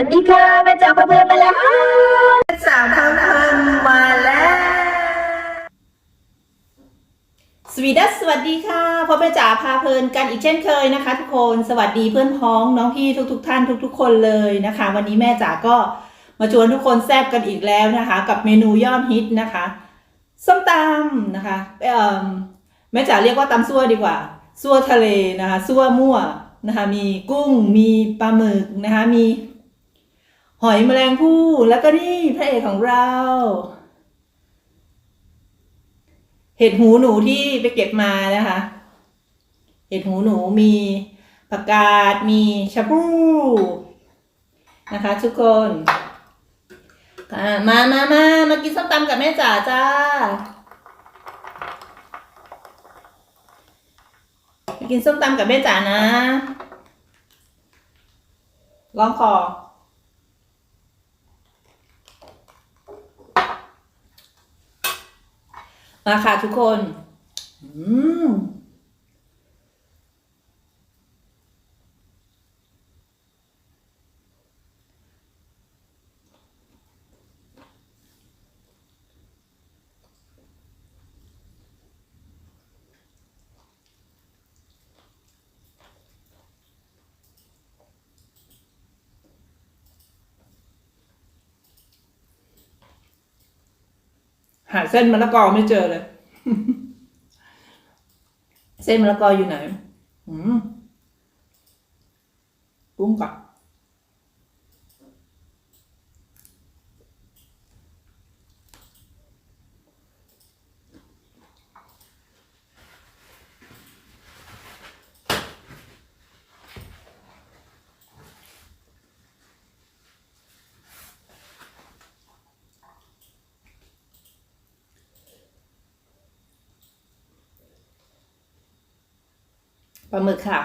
สวัสดีค่ะแม่จ๋าพาเพื่อนมาแล้วสาวทำเพินมาแล้วสวีดัสสวัสดีค่ะพ่อแม่จ๋าพาเพลินกันอีกเช่นเคยนะคะ ทุกคนสวัสดีเพื่อนพ้องน้องพี่ทุกๆทท่านทุก ๆ คนเลยนะคะ วันนี้แม่จ๋าก็มาชวนทุกคนแซบกันอีกแล้วนะคะ กับเมนูยอดฮิตนะคะส้มตำนะคะเอ่อแม่จ๋าเรียกว่าตำซั่วดีกว่าซั่วทะเลนะคะซั่วมั่วนะคะมีกุ้งมีปลาหมึกนะคะมี หอยแมลงภู่แล้วก็นี่พระเอกของเรา เห็ดหูหนูที่ไปเก็บมานะคะ เห็ดหูหนูมีผักกาดมีชะพรูนะคะทุกคนมามามามากินส้มตำกับแม่จ๋าจ้ากินส้มตำกับแม่จ๋านะร้องคอ มาค่ะทุกคน อืม หาเส้นมะละกอไม่เจอเลย เส้นมะละกออยู่ไหน อืมปรุ้งก่อน ปลาหมึกค่ะ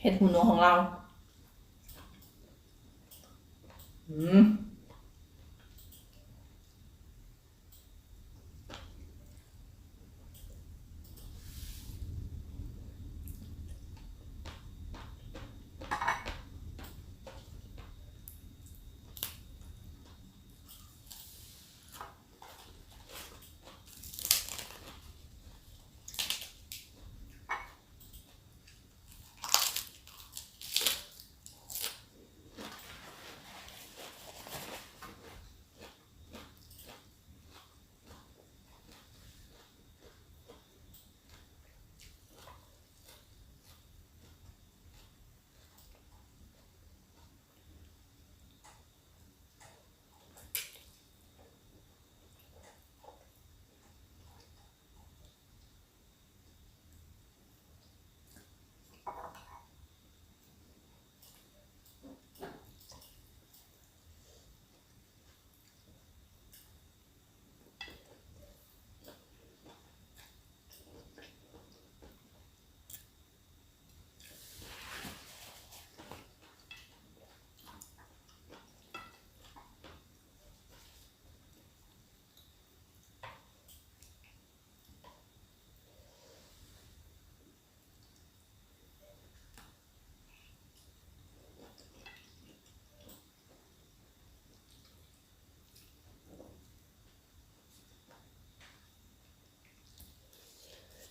เห็ดหูหนูของเรา อืม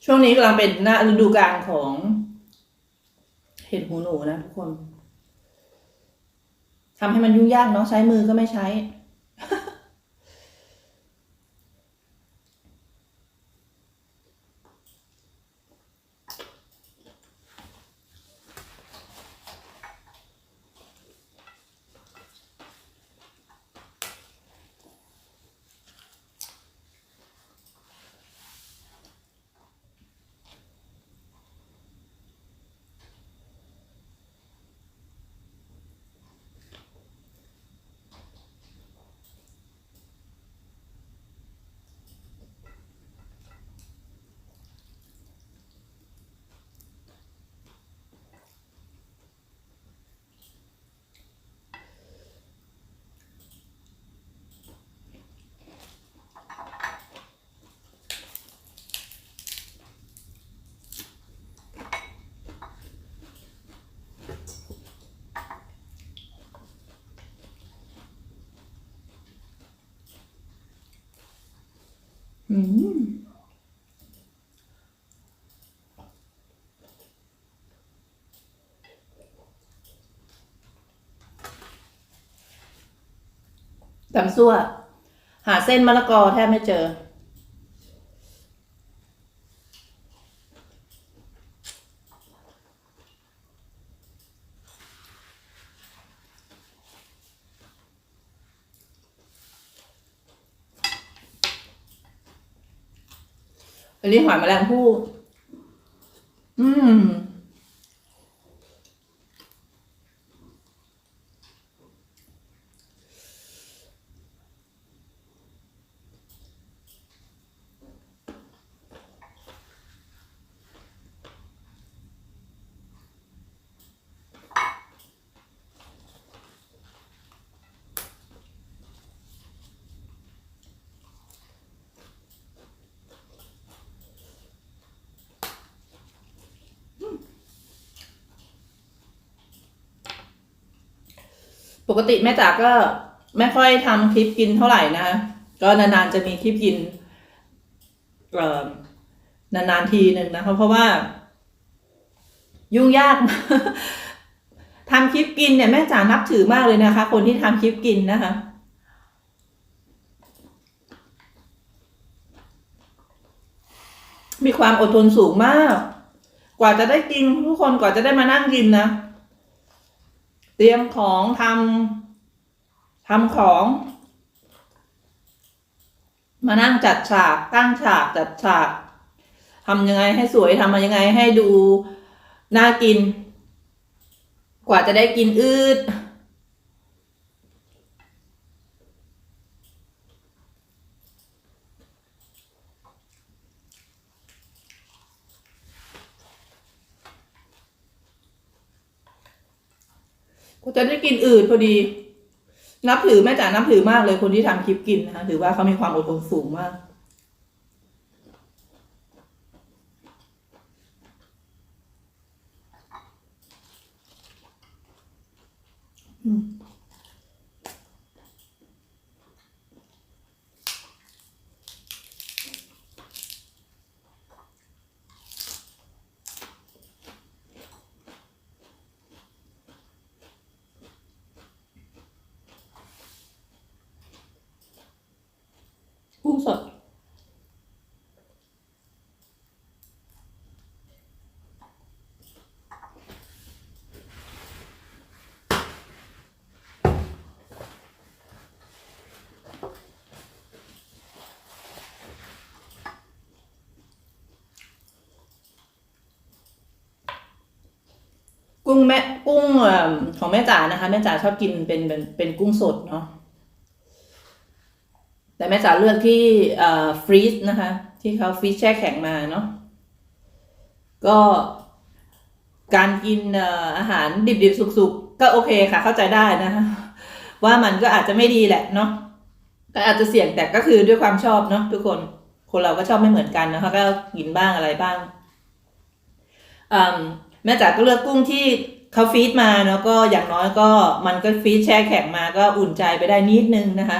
ช่วงนี้กำลังเป็นหน้าฤดูกาลของ เห็ดหูหนูนะทุกคนทำให้มันยุ่งยากเนาะใช้มือก็ไม่ใช้ อืมตำซั่ว หาเส้นมะละกอแทบไม่เจอ อันนี้หอยแมลงภู่อืม ปกติแม่จ๋าก็ไม่ค่อยทำคลิปกินเท่าไหร่นะ ก็นานๆจะมีคลิปกินเอ่อนานๆทีหนึ่งนะคะเพราะว่า ยุ่งยากทำคลิปกินเนี่ยแม่จ๋านับถือมากเลยนะคะ คนที่ทำคลิปกินนะคะ มีความอดทนสูงมาก กว่าจะได้กินทุกคนกว่าจะได้มานั่งกินนะ เตรียมของทำทำของ มานั่งจัดฉากตั้งฉากจัดฉากทำยังไงให้สวยทำยังไงให้ดูน่ากิน กว่าจะได้กินอืด กว่าจะได้กินอืดพอดี นับถือแม่จ๋านับถือมากเลยคนที่ทำคลิปกินนะคะถือว่าเขามีความอดทนสูงมากอืมสด กุ้งแม่กุ้งของแม่จ๋านะคะ แม่จ๋าชอบกินเป็นเป็นเป็นกุ้งสดเนาะแต่แม่จ๋าเลือกที่เอ่อฟรีซนะคะ ที่เขาฟรีซแช่แข็งมาเนาะก็การกินอาหารดิบๆ สุกๆ ก็โอเคค่ะ เข้าใจได้นะคะว่ามันก็อาจจะไม่ดีแหละเนาะก็อาจจะเสี่ยงแต่ก็คือด้วยความชอบเนาะทุกคนคนเราก็ชอบไม่เหมือนกันนะคะก็กินบ้างอะไรบ้างอ แม่จ๋าก็เลือกกุ้งที่เขาฟีดมาเนาะก็อย่างน้อยก็มันก็ฟีดแช่แข็งมาก็อุ่นใจไปได้นิดนึงนะคะ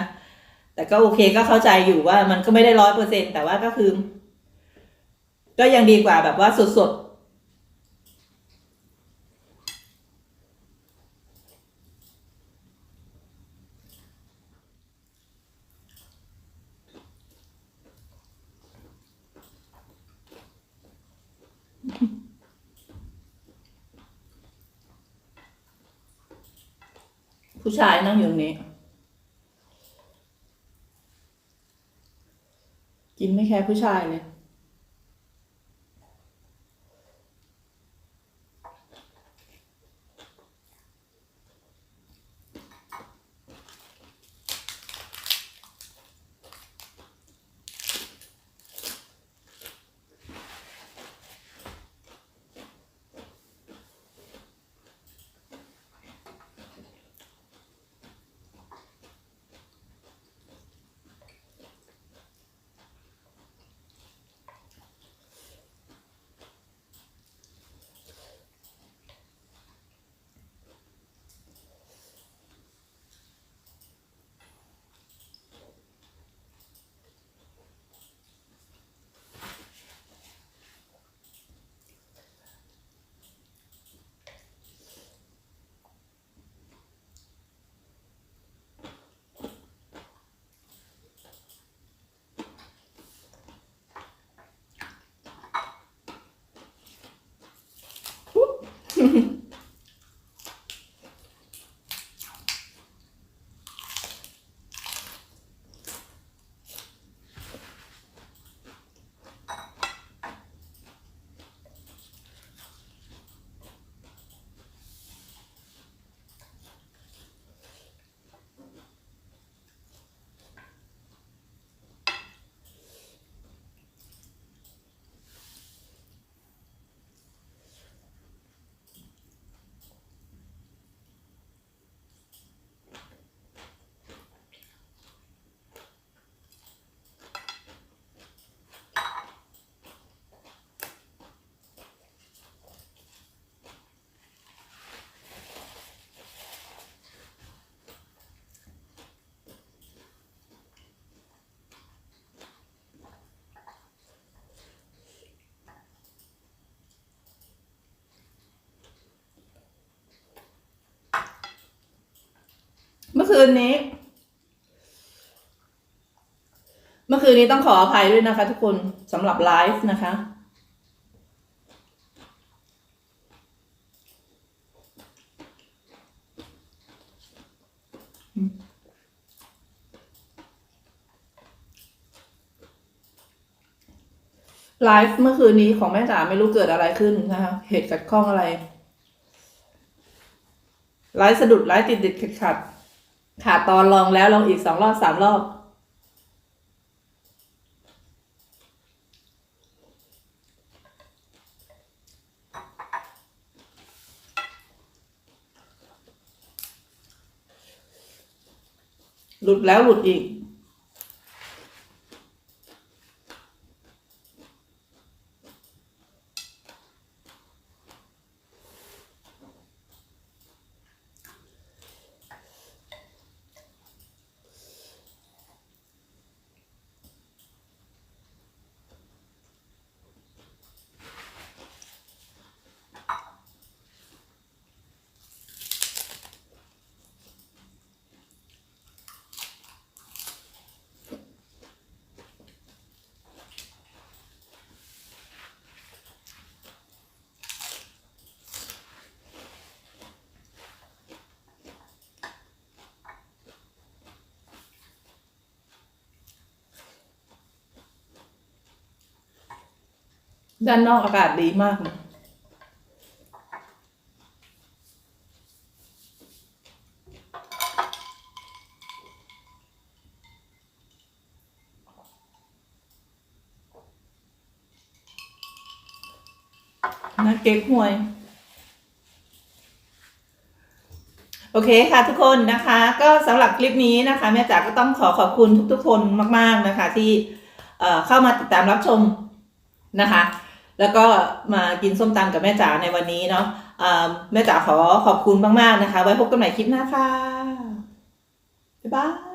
แต่ก็โอเคก็เข้าใจอยู่ว่ามันก็ไม่ได้ร้อยเปอร์เซ็นแต่ว่าก็คือ ก็ยังดีกว่าแบบว่าสดๆ ผู้ ชายนั่งอยู่ตรงนี้ กินไม่แคร์ผู้ชายเลย คืนนี้ เมื่อคืนนี้ต้องขออภัยด้วยนะคะ ทุกคนสำหรับไลฟ์นะคะ ไลฟ์เมื่อคืนนี้ของแม่จ๋าไม่รู้เกิดอะไรขึ้นนะคะ เหตุขัดข้องอะไรไลฟ์สะดุดไลฟ์ติดติดขัดขัด ค่ะตอนลองแล้วลองอีกสองรอบสามรอบหลุดแล้วหลุดอีก ด้านนอกอากาศดีมากเลยนะเก๊กฮวย โอเคค่ะทุกคนนะคะ ก็สำหรับคลิปนี้นะคะ แม่จ๋าก็ต้องขอขอบคุณทุกๆคนมาก ๆนะคะ ที่เอ่อเข้ามาติดตามรับชมนะคะ แล้วก็มากินส้มตำกับแม่จ๋าในวันนี้เนาะแม่จ๋าขอขอบคุณมากๆนะคะ ไว้พบกันใหม่คลิปหน้าค่ะบ๊ายบาย